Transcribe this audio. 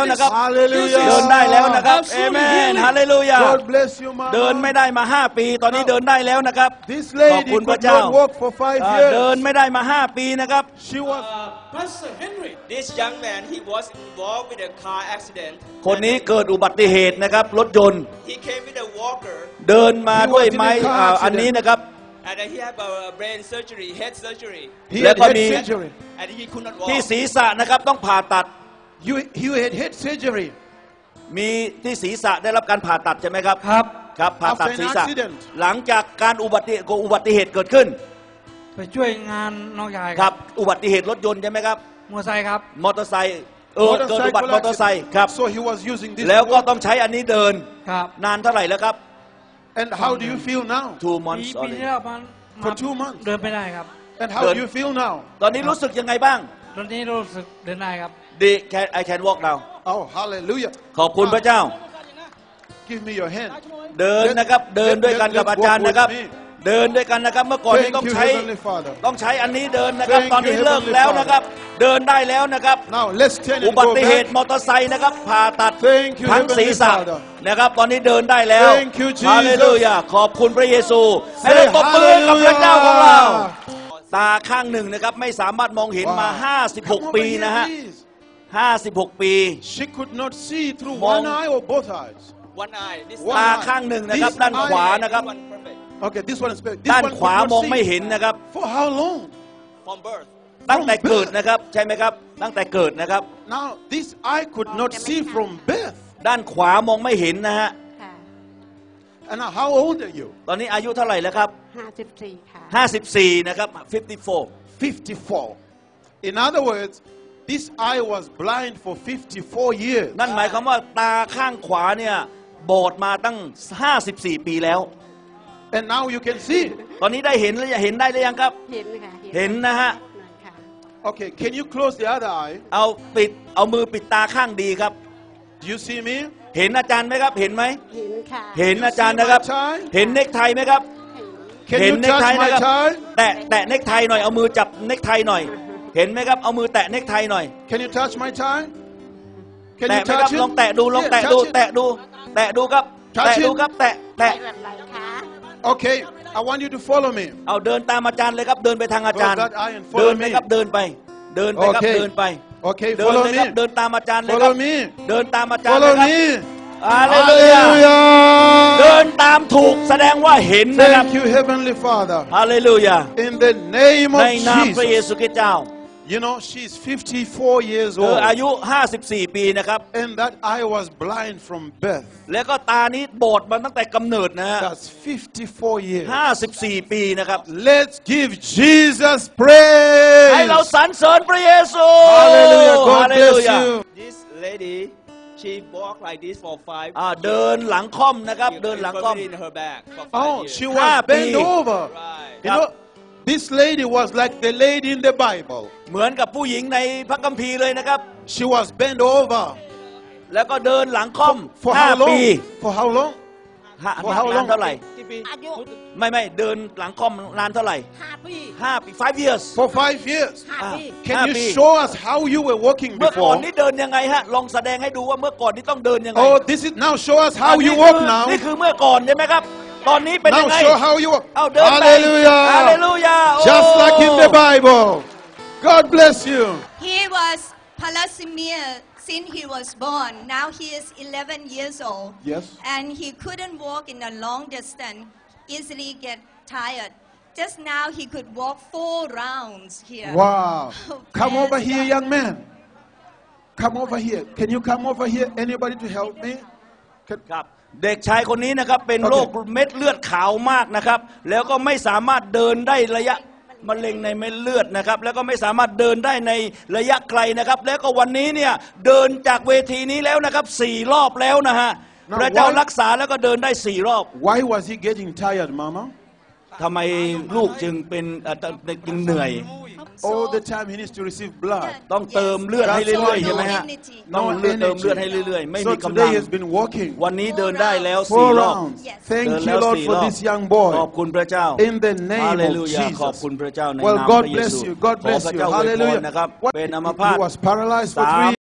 แล้วนะครับ Hallelujah เดินได้แล้วนะครับเอเมนฮาเลลูยา God bless you, Mama. เดินไม่ได้มา5ปี ตอนนี้เดินได้แล้วนะครับ This ขอบ lady คุณพระ could เจ้า not walk for five อ่า years. เดินไม่ได้มา5ปีนะครับ She was. Uh, Pastor Henry. This young man, he was involved with a car accident. คนนี้เกิดอุบัติเหตุนะครับรถยนต์ He came with a walker, เดินมาด้วยไม้ He was in a car อ่า accident อันนี้นะครับ and he had a brain surgery, head surgery, He Let had head me- surgery. and he could not walk. ที่ศีรษะนะครับต้องผ่าตัด You, you had head surgery. มีที่ศีรษะได้รับการผ่าตัดใช่ไหมครับ ครับ ครับผ่าตัด After an ศีรษะ accident หลังจากการอุบัติอุบัติเหตุเกิดขึ้น ไปช่วยงานน้องยายครับ อุบัติเหตุรถยนต์ใช่ไหมครับ มอเตอร์ไซค์ครับ มอเตอร์ไซค์เออเกิดอุบัติมอเตอร์ไซค์ครับ So he was using this. แล้วก็ walker. ต้องใช้อันนี้เดิน ครับ นานเท่าไหร่แล้วครับ And how do you feel now? two ปี months ปี already ที่แล้วมัน For two months. เดินไม่ได้ครับ And how Good. do you feel now? ตอนนี้รู้สึกยังไงบ้าง ตอนนี้รู้สึกเดินได้ครับดี can I can walk now Oh, hallelujah. ขอบคุณพระเจ้า Give me your hand. เดินนะครับ เดินด้วยกันกับอาจารย์นะครับ เดินด้วยกันนะครับ เมื่อก่อนนี้ Thank ต้อง you, ใช้ Heavenly Father. ต้องใช้อันนี้เดินนะครับ Thank ตอนนี้ you, เลิก Heavenly แล้ว Father. นะครับ เดินได้แล้วนะครับ Now let's turn อุ and บั go ติเหตุ back. มอเตอร์ไซค์นะครับผ่าตัด Thank you, ทั้งศีร Heavenly ษะ Father. นะครับ ตอนนี้เดินได้แล้ว Thank you, Jesus. ฮาเลลูยาขอบคุณพระเยซู ให้ Say เราตบมือกับพระเจ้าของเรา hallelujah. ตาข้างหนึ่งนะครับ ไม่สามารถมองเห็นมา Wow. Come 56 over ปี here, นะฮะ please. 56 ปี She could not see through Mong- one eye or both eyes. One eye. This One ตา eye. ข้างหนึ่งนะครับ This ด้านขวา eye- นะครับ One perfect. Okay, this one is better. This ด้าน one ขวา could not มองไม่ see. เห็นนะครับ For how long? From birth. ตั้งแต่เกิดนะครับ ใช่ไหมครับ ตั้งแต่เกิดนะครับ Now, this eye could not see from birth. ด้านขวามองไม่เห็นนะฮะ ค่ะ And now, how old are you? ตอนนี้อายุเท่าไหร่แล้วครับ 54 ค่ะ 54 นะครับ 54 54. In other words, this eye was blind for 54 years. นั่นหมายความว่าตาข้างขวาเนี่ย บอดมาตั้ง 54 ปีแล้ว And now you can see. ตอนนี้ได้เห็นหรือยังเห็นได้หรือยังครับ เห็นค่ะเห็นนะฮะ หน่อยค่ะ Okay, can you close the other eye? เอาปิดเอามือปิดตาข้างดีครับ Do you see me? เห็นอาจารย์ไหมครับ เห็นไหม เห็นค่ะ เห็นอาจารย์นะครับ You see my tie? เห็นเน็กไทไหมครับเห็น Can เห็น you เน็กไท touch นะ my ครับ tie? แตะแตะเน็กไทหน่อยเอามือจับเน็กไทหน่อย เห็นไหมครับเอามือแตะเน็กไทหน่อย Can you touch my tie? Can แตะ you ไหมครับ touch it? ลองแตะดูลอง Yeah, แตะดู touch it. แตะดู แตะดูครับ Touch แตะ it. ดูครับแตะไปแตะ แบบไหนคะ Okay, I want you to follow me. เอาเดินตามอาจารย์เลยครับเดินไปทางอาจารย์ Go that eye and follow เดินไป me. ครับเดินไป เดินไปครับ Okay. เดินไป Okay, เดิน follow เลยครับ me. เดินตามอาจารย์เลยครั Follow บ me. เดินตามอาจารย์ Follow เลยครับ me. อาเลลูยาเดิน Hallelujah. ตามถูกแสดงว่าเห็นนะครับ Thank you, Heavenly Father. ฮาเลลูยา In the name ใน of นามพระเย Jesus. ซูคริสต์เจ้า You know, she's 54 years เธอ old. อายุ 54 ปีนะครับ And that eye was blind from birth. แล้วก็ตานี้บอดมาตั้งแต่กำเนิดนะฮะ That's 54 years. 54 ปีนะครับ Let's give Jesus ให้เรา praise. สรรเสริญพระเยซู Hallelujah. God ฮาเลลู bless ยา you. This lady, she walked like this for five อ่าเดินหลังค่อมนะครับ She เดินหลังค่อม infirmity in her back for five Oh, years. she Ah, was bent Happy. over. Right. You know, this lady was like the lady in the Bible. เหมือนกับผู้หญิงในพระคัมภีร์เลยนะครับ She was bent over. แล้วก็เดินหลังค่อม For how 5ปี long? For how long? ฮะ For how นาน long? เท่าไหร่ อายุไม่ไม่เดินหลังค่อมนานเท่าไหร่5ปี5ปี5 years For five years. 5ปี Can you Happy. show us how you were walking เมื่อก่อน before? นี่เดินยังไงฮะ ลองแสดงให้ดูว่าเมื่อก่อนนี่ต้องเดินยังไง Oh, this is now show us how อัน you นี้ walk คือ now. นี่คือเมื่อก่อนใช่ไหมครับ ตอนนี้เป็นยัง Now ไง show how you walk. เอาเดินไปฮาเล Hallelujah. ลูยา Just like in the Bible. God bless you. He was thalassemia since he was born. Now he is 11 years old. Yes. And he couldn't walk in a long distance, easily get tired. Just now he could walk four rounds here. Wow. Oh, Come praise over here, God. young man. Come over here. Can you come over here? Anybody to help me? Can- ครับเด็กชายคนนี้นะครับเป็นโอเคโรคเม็ดเลือดขาวมากนะครับ แล้วก็ไม่สามารถเดินได้ระยะ มะเร็งในเม็ดเลือดนะครับ แล้วก็ไม่สามารถเดินได้ในระยะไกลนะครับ แล้วก็วันนี้เนี่ยเดินจากเวทีนี้แล้วนะครับสี่รอบแล้วนะฮะ Now, พระเจ้า why- รักษาแล้วก็เดินได้สี่รอบ Why was he getting tired, Mama? ทำไมลูกจึงเป็นเอ่อจึงเหนื่อย All the time he needs to receive blood. ต้องเติมเลือดให้เรื่อยๆใช่ไหมฮะ Immunity. ต้องเลือดเติมเลือดให้เรื่อยๆ ไม่ So มีกำลั today ง he has been walking วันนี้เดินได้แล้วสี่ four รอบ rounds. Yes. Thank เดิน you, แล้ว Lord, สี่ for รอบ this young ขอบ boy. คุณพระเจ้า In the name ฮาเล of ลูยาขอบ Jesus. คุณพระเจ้าใน Well, นาม God พระเย bless ซู you. God ขอ bless พระ you. เจ้าอวยพร Hallelujah. นะครับ What- เป็นอัม He พาต was paralyzed for สาม three